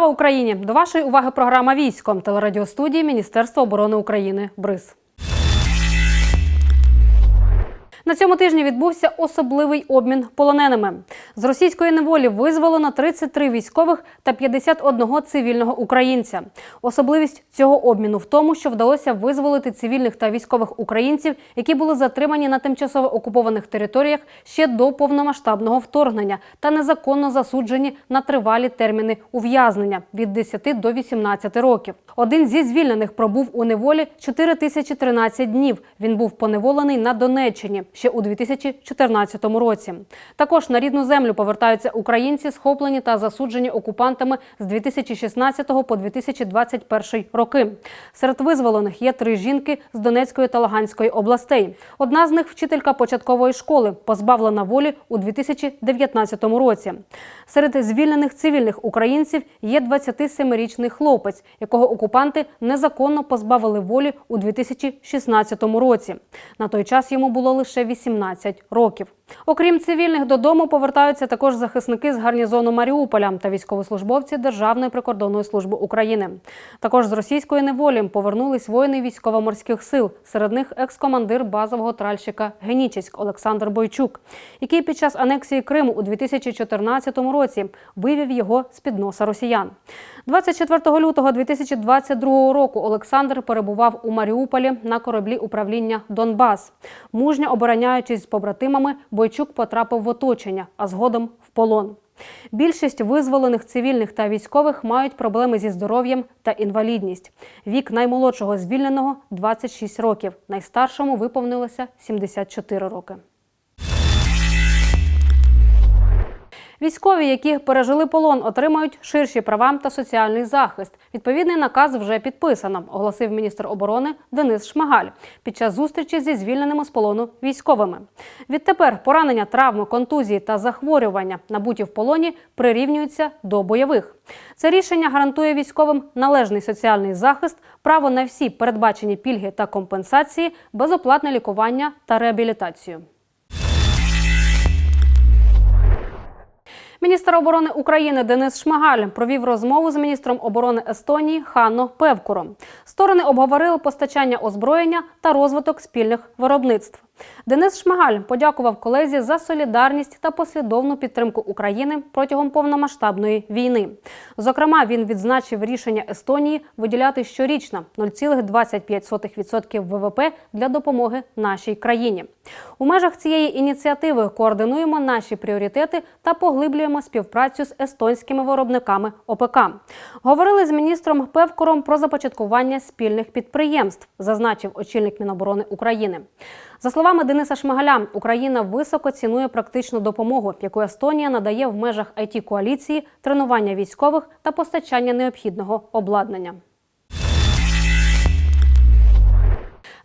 Слава Україні! До вашої уваги програма військом телерадіостудії Міністерства оборони України. Бриз. На цьому тижні відбувся особливий обмін полоненими. З російської неволі визволено 33 військових та 51 цивільного українця. Особливість цього обміну в тому, що вдалося визволити цивільних та військових українців, які були затримані на тимчасово окупованих територіях ще до повномасштабного вторгнення та незаконно засуджені на тривалі терміни ув'язнення від 10 до 18 років. Один зі звільнених пробув у неволі 4013 днів. Він був поневолений на Донеччині ще у 2014 році. Також на рідну землю повертаються українці, схоплені та засуджені окупантами з 2016 по 2021 роки. Серед визволених є три жінки з Донецької та Луганської областей. Одна з них вчителька початкової школи, позбавлена волі у 2019 році. Серед звільнених цивільних українців є 27-річний хлопець, якого окупанти незаконно позбавили волі у 2016 році. На той час йому було лише 18 років. Окрім цивільних, додому повертаються також захисники з гарнізону Маріуполя та військовослужбовці Державної прикордонної служби України. Також з російської неволі повернулись воїни військово-морських сил. Серед них екс-командир базового тральщика Генічеськ Олександр Бойчук, який під час анексії Криму у 2014 році вивів його з під носа росіян. 24 лютого 2022 року Олександр перебував у Маріуполі на кораблі управління Донбас. Мужньо обороняючись з побратимами, Бойчук потрапив в оточення, а згодом в полон. Більшість визволених цивільних та військових мають проблеми зі здоров'ям та інвалідність. Вік наймолодшого звільненого 26 років, найстаршому виповнилося 74 роки. Військові, які пережили полон, отримають ширші права та соціальний захист. Відповідний наказ вже підписано, оголосив міністр оборони Денис Шмигаль під час зустрічі зі звільненими з полону військовими. Відтепер поранення, травми, контузії та захворювання, набуті в полоні, прирівнюються до бойових. Це рішення гарантує військовим належний соціальний захист, право на всі передбачені пільги та компенсації, безоплатне лікування та реабілітацію. Міністр оборони України Денис Шмигаль провів розмову з міністром оборони Естонії Ханно Певкуром. Сторони обговорили постачання озброєння та розвиток спільних виробництв. Денис Шмигаль подякував колезі за солідарність та послідовну підтримку України протягом повномасштабної війни. Зокрема, він відзначив рішення Естонії виділяти щорічно 0,25% ВВП для допомоги нашій країні. У межах цієї ініціативи координуємо наші пріоритети та поглиблюємо співпрацю з естонськими виробниками ОПК. Говорили з міністром Певкором про започаткування спільних підприємств, зазначив очільник Міноборони України. За словами Дениса Шмигаля, Україна високо цінує практичну допомогу, яку Естонія надає в межах it коаліції, тренування військових та постачання необхідного обладнання.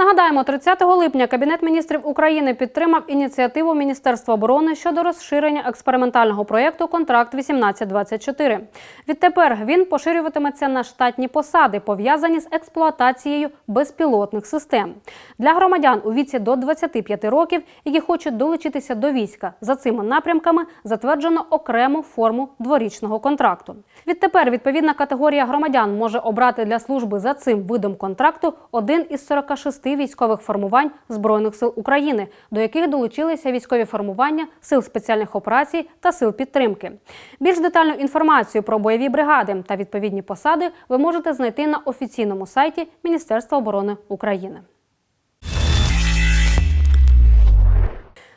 Нагадаємо, 30 липня Кабінет міністрів України підтримав ініціативу Міністерства оборони щодо розширення експериментального проєкту Контракт 1824 Відтепер він поширюватиметься на штатні посади, пов'язані з експлуатацією безпілотних систем для громадян у віці до 25 років, які хочуть долучитися до війська. За цими напрямками затверджено окрему форму дворічного контракту. Відтепер відповідна категорія громадян може обрати для служби за цим видом контракту один із 46 військових формувань Збройних сил України, до яких долучилися військові формування сил спеціальних операцій та сил підтримки. Більш детальну інформацію про бойові бригади та відповідні посади ви можете знайти на офіційному сайті Міністерства оборони України.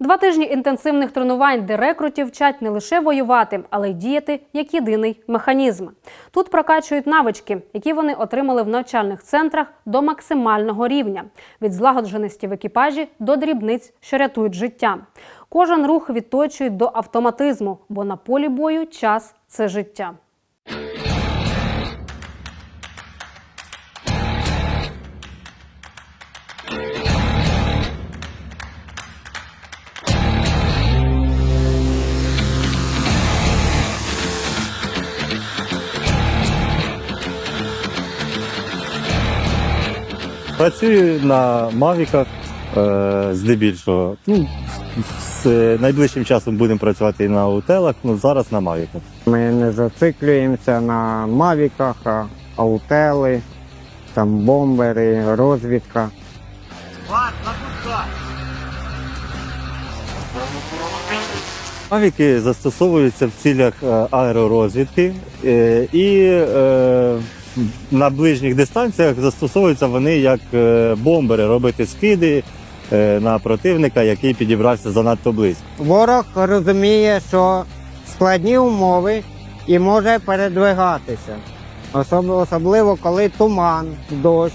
Два тижні інтенсивних тренувань, де рекрутів вчать не лише воювати, але й діяти як єдиний механізм. Тут прокачують навички, які вони отримали в навчальних центрах до максимального рівня від злагодженості в екіпажі до дрібниць, що рятують життя. Кожен рух відточують до автоматизму, бо на полі бою час це життя. Працюю на мавіках, е, здебільшого. Ну, з найближчим часом будемо працювати і на аутелах, ну зараз на Мавіку. Ми не зациклюємося на мавіках, а аутели, там бомбери, розвідка. Мавіки застосовуються в цілях е, аеророзвідки е, і на ближніх дистанціях застосовуються вони як е, бомбери, робити скиди е, на противника, який підібрався занадто близько. Ворог розуміє, що складні умови і може передвигатися. Особливо коли туман, дощ.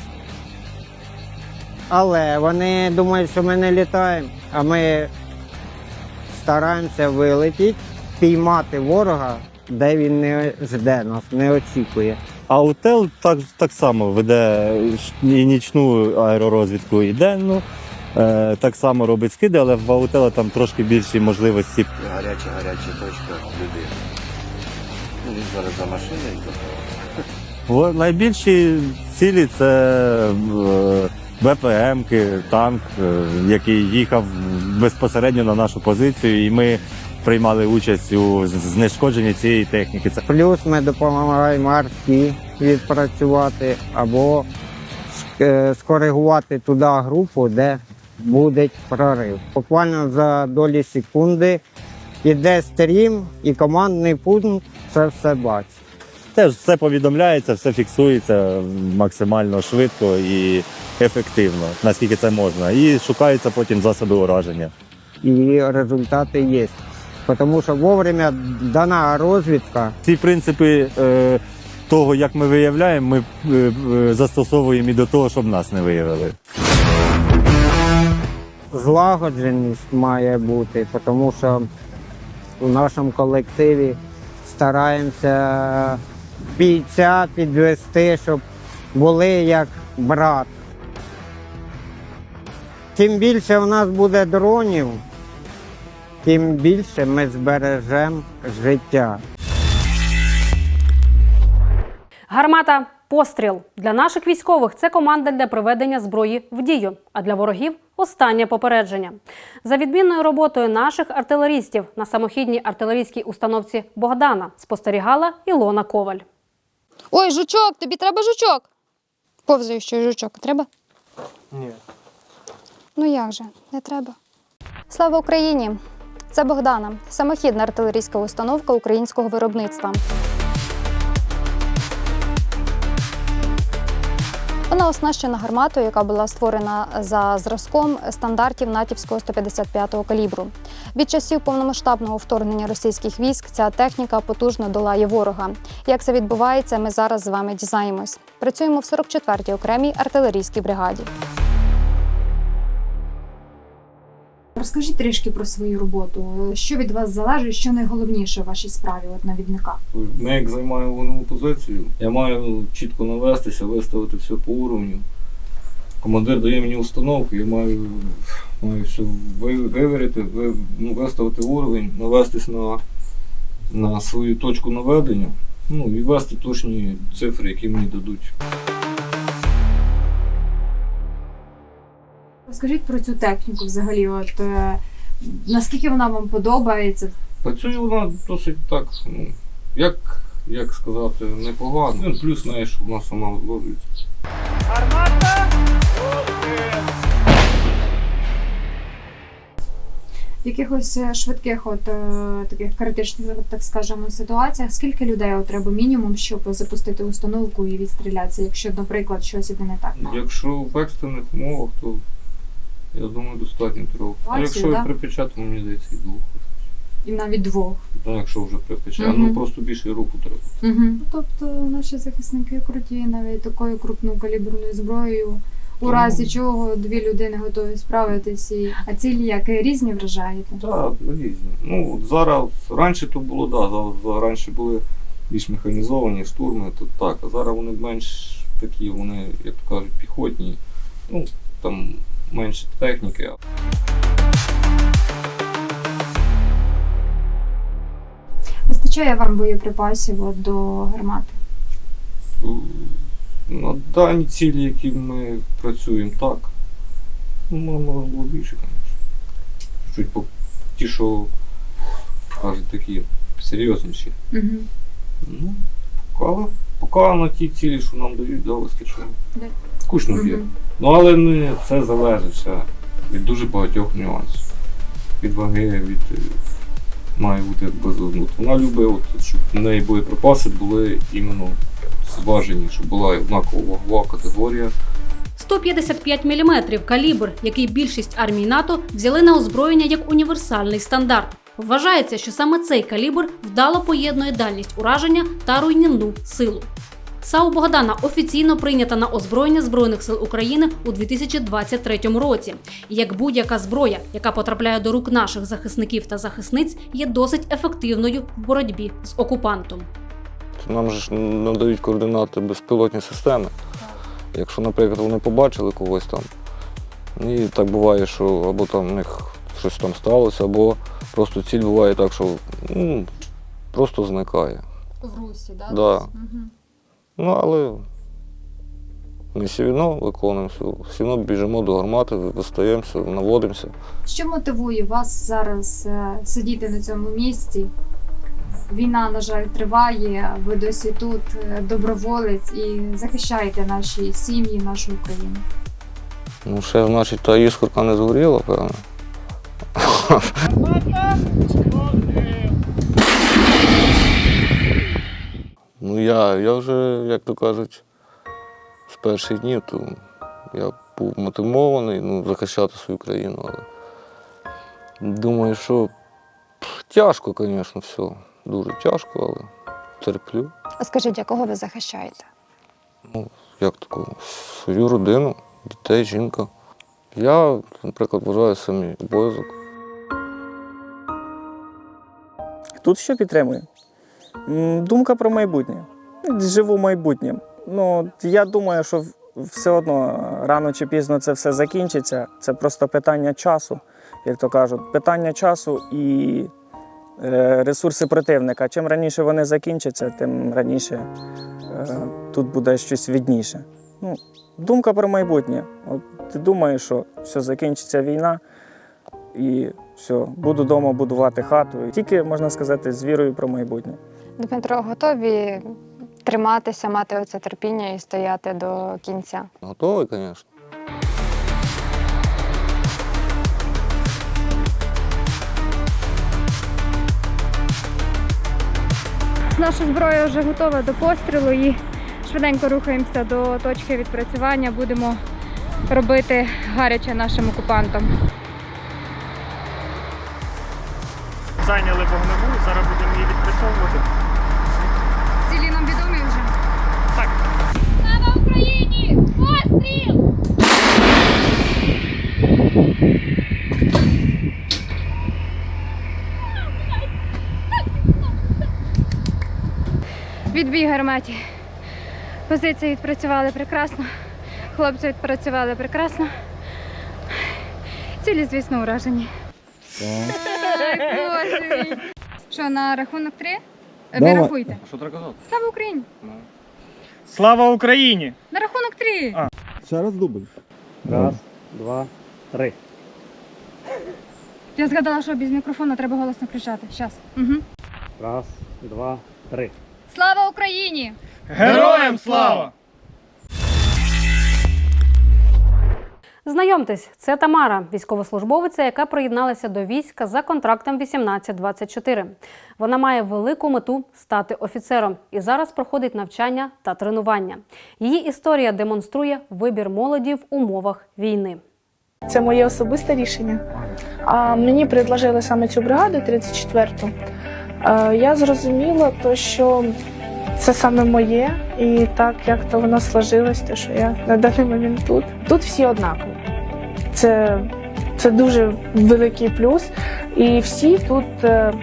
Але вони думають, що ми не літаємо, а ми стараємося вилетіти, піймати ворога, де він не жде нас, не очікує. А Аутел так, так само веде і нічну аеророзвідку, і денну. Е, так само робить скиди, але в Аутела там трошки більші можливості. гаряча гаряча точка людини. Ну, він зараз за машиною. В- Найбільші цілі це е, БПМки, танк, е, який їхав безпосередньо на нашу позицію, і ми приймали участь у знешкодженні цієї техніки. Плюс ми допомагаємо арті відпрацювати або е, скоригувати туди групу, де буде прорив. Буквально за долі секунди іде стрім і командний пункт це все бачить. теж все повідомляється, все фіксується максимально швидко і ефективно, наскільки це можна. І шукаються потім засоби ураження. І результати є. Тому що вовремя дана розвідка Ці принципи е, того, як ми виявляємо, ми е, е, застосовуємо і до того, щоб нас не виявили. злагодженість має бути, тому що у нашому колективі стараємося бійця підвести, щоб були як брат. Чим більше у нас буде дронів, тим більше ми збережемо життя. Гармата постріл для наших військових це команда для приведення зброї в дію. А для ворогів останнє попередження. За відмінною роботою наших артилерістів на самохідній артилерійській установці Богдана спостерігала Ілона Коваль. Ой, жучок, тобі треба жучок. Повзаючий жучок треба? Ні. Ну як же, не треба. Слава Україні! Це Богдана, самохідна артилерійська установка українського виробництва. Вона оснащена гарматою, яка була створена за зразком стандартів натівського 155-го калібру. Від часів повномасштабного вторгнення російських військ ця техніка потужно долає ворога. Як це відбувається, ми зараз з вами дізнаємось. Працюємо в 44-й окремій артилерійській бригаді. Розкажіть трішки про свою роботу. Що від вас залежить, що найголовніше в вашій справі от навідника? Ми як займаємо вогневу позицію, я маю чітко навестися, виставити все по уровню. Командир дає мені установку, я маю, маю все вивірити, ви- ну, виставити уровень, навестись на, на свою точку наведення, ну і ввести точні цифри, які мені дадуть. Розкажіть про цю техніку взагалі. От е, наскільки вона вам подобається? Працює вона досить так, ну, як, як сказати, непогано. Ну, плюс знаєш, вона сама виловлюється. В якихось е, швидких, от е, таких критичних, так скажемо, ситуаціях, скільки людей от треба мінімум, щоб запустити установку і відстрілятися, якщо, наприклад, щось іде не так? Якщо в екстрених умовах, то я думаю, достатньо трьох. А якщо да? і припечатано, мені здається, і двох. І навіть двох. Ну, якщо вже припечатано, Мгм. ну просто більше руку треба. Угу. Тобто наші захисники круті навіть такою крупною каліберною зброєю. У Ну. разі чого дві людини готові справитись, і а цілі як різні вражаєте. Так, різні. Ну, от зараз, раніше то було, да, зараз раніше були більш механізовані штурми, то так, а зараз вони менш такі, вони, як то кажуть, піхотні, ну, там менше техніки. Вистачає вам боєприпасів до гармати? На дані цілі, які ми працюємо, так. Ну, мо- було більше, звісно. Чуть по ті, що кажуть, такі серйозніші. Угу. Ну, але поки на ті цілі, що нам дають, да, вистачає. Скучно б'є. Ну але не це залежить від дуже багатьох нюансів. Від ваги, від. е, Має бути ну, Вона любить, от, щоб в неї боєприпаси були іменно зважені, щоб була однакова вагова категорія. 155 мм – калібр, який більшість армій НАТО взяли на озброєння як універсальний стандарт. Вважається, що саме цей калібр вдало поєднує дальність ураження та руйнівну силу. САУ Богдана офіційно прийнята на озброєння Збройних сил України у 2023 році. І як будь-яка зброя, яка потрапляє до рук наших захисників та захисниць, є досить ефективною в боротьбі з окупантом. Нам же ж надають координати безпілотні системи. Якщо, наприклад, вони побачили когось там, і так буває, що або там в них щось там сталося, або просто ціль буває так, що ну, просто зникає. В русі, да? Да. Угу. Ну, але ми все одно виконуємо, все, все одно біжимо до гармати, вистаємося, наводимося. Що мотивує вас зараз е, сидіти на цьому місці? Війна, на жаль, триває. Ви досі тут е, доброволець і захищаєте наші сім'ї, нашу Україну. Ну, ще, значить, та іскорка не згоріла, певно. Я, я вже, як то кажуть, з перших днів, то я був мотивований ну, захищати свою країну, але думаю, що тяжко, звісно, все. Дуже тяжко, але терплю. А скажіть, якого ви захищаєте? як такого, свою родину, дітей, жінка. Я, наприклад, вважаю самі обов'язок. Тут що підтримує? Думка про майбутнє. Живу майбутнім. Ну, я думаю, що все одно рано чи пізно це все закінчиться. Це просто питання часу, як то кажуть, питання часу і е, ресурси противника. Чим раніше вони закінчаться, тим раніше е, тут буде щось відніше. Ну, думка про майбутнє. От ти думаєш, що все закінчиться війна, і все, буду вдома будувати хату. Тільки можна сказати з вірою про майбутнє. Дмитро, готові триматися, мати оце терпіння і стояти до кінця? Готовий, звісно. Наша зброя вже готова до пострілу і швиденько рухаємося до точки відпрацювання. Будемо робити гаряче нашим окупантам. Зайняли вогневу, зараз будемо її відпрацьовувати. Відбій гарматі. Позиції відпрацювали прекрасно. Хлопці відпрацювали прекрасно. Цілі, звісно, уражені. Боже мій. Що, на рахунок три? Ви рахуйте. Що треба казати? Слава Україні! Слава Україні! На рахунок три! Ще раз дубль. Раз, два, три. Я згадала, що без мікрофона треба голосно кричати. Щас. Угу. Раз, два, три. Слава Україні! Героям слава! Знайомтесь, це Тамара, військовослужбовиця, яка приєдналася до війська за контрактом 1824. Вона має велику мету стати офіцером і зараз проходить навчання та тренування. Її історія демонструє вибір молоді в умовах війни. Це моє особисте рішення. А мені предложили саме цю бригаду 34-ту. Е, Я зрозуміла, то, що це саме моє, і так як то воно сложилось, то що я на даний момент тут. Тут всі однакові. Це, це дуже великий плюс. І всі тут е,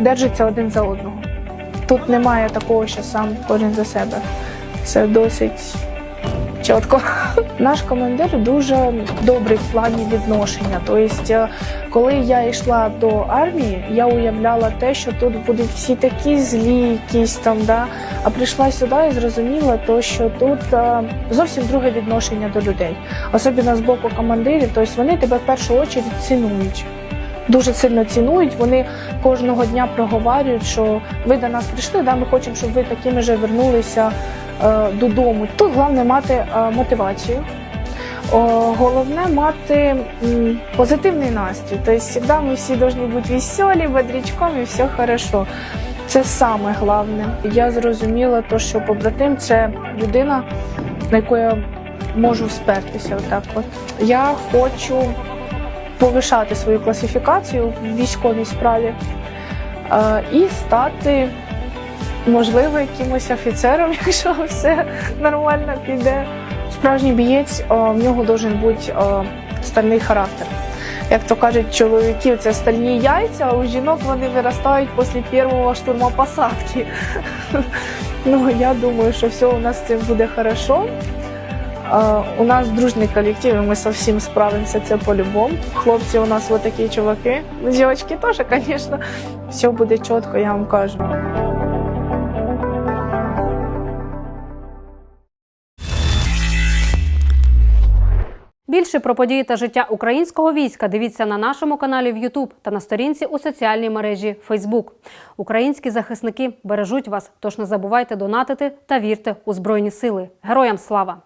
держаться один за одного. Тут немає такого, що сам кожен за себе. Це досить чітко. Наш командир дуже добрий в плані відношення. Тобто, е, коли я йшла до армії, я уявляла те, що тут будуть всі такі злі, якісь там, да. А прийшла сюди і зрозуміла, то, що тут е, зовсім друге відношення до людей, особливо з боку командирів. Тобто вони тебе в першу чергу цінують. Дуже сильно цінують. Вони кожного дня проговорюють, що ви до нас прийшли, да, ми хочемо, щоб ви такими же вернулися додому. Тут головне мати е, мотивацію. Головне мати позитивний настрій. Тобто, завжди ми всі повинні бути веселі, і все хорошо. Це саме головне. Я зрозуміла, то, що побратим це людина, на яку я можу спертися. Отак от. Я хочу повишати свою класифікацію в військовій справі е, і стати, можливо, якимось офіцером, якщо все нормально піде. Справжній бієць е, в нього має бути е, стальний характер. Як то кажуть, чоловіків це стальні яйця, а у жінок вони виростають після першого штурму посадки. Ну, я думаю, що все у нас з буде хорошо. У нас дружний колектив, і ми со всім справимося, це по-любому. Хлопці у нас вот такі чуваки. Ну, Дівчатки теж, звісно. Все буде чітко, я вам кажу. Більше про події та життя українського війська дивіться на нашому каналі в YouTube та на сторінці у соціальній мережі Facebook. Українські захисники бережуть вас, тож не забувайте донатити та вірте у Збройні Сили. Героям слава!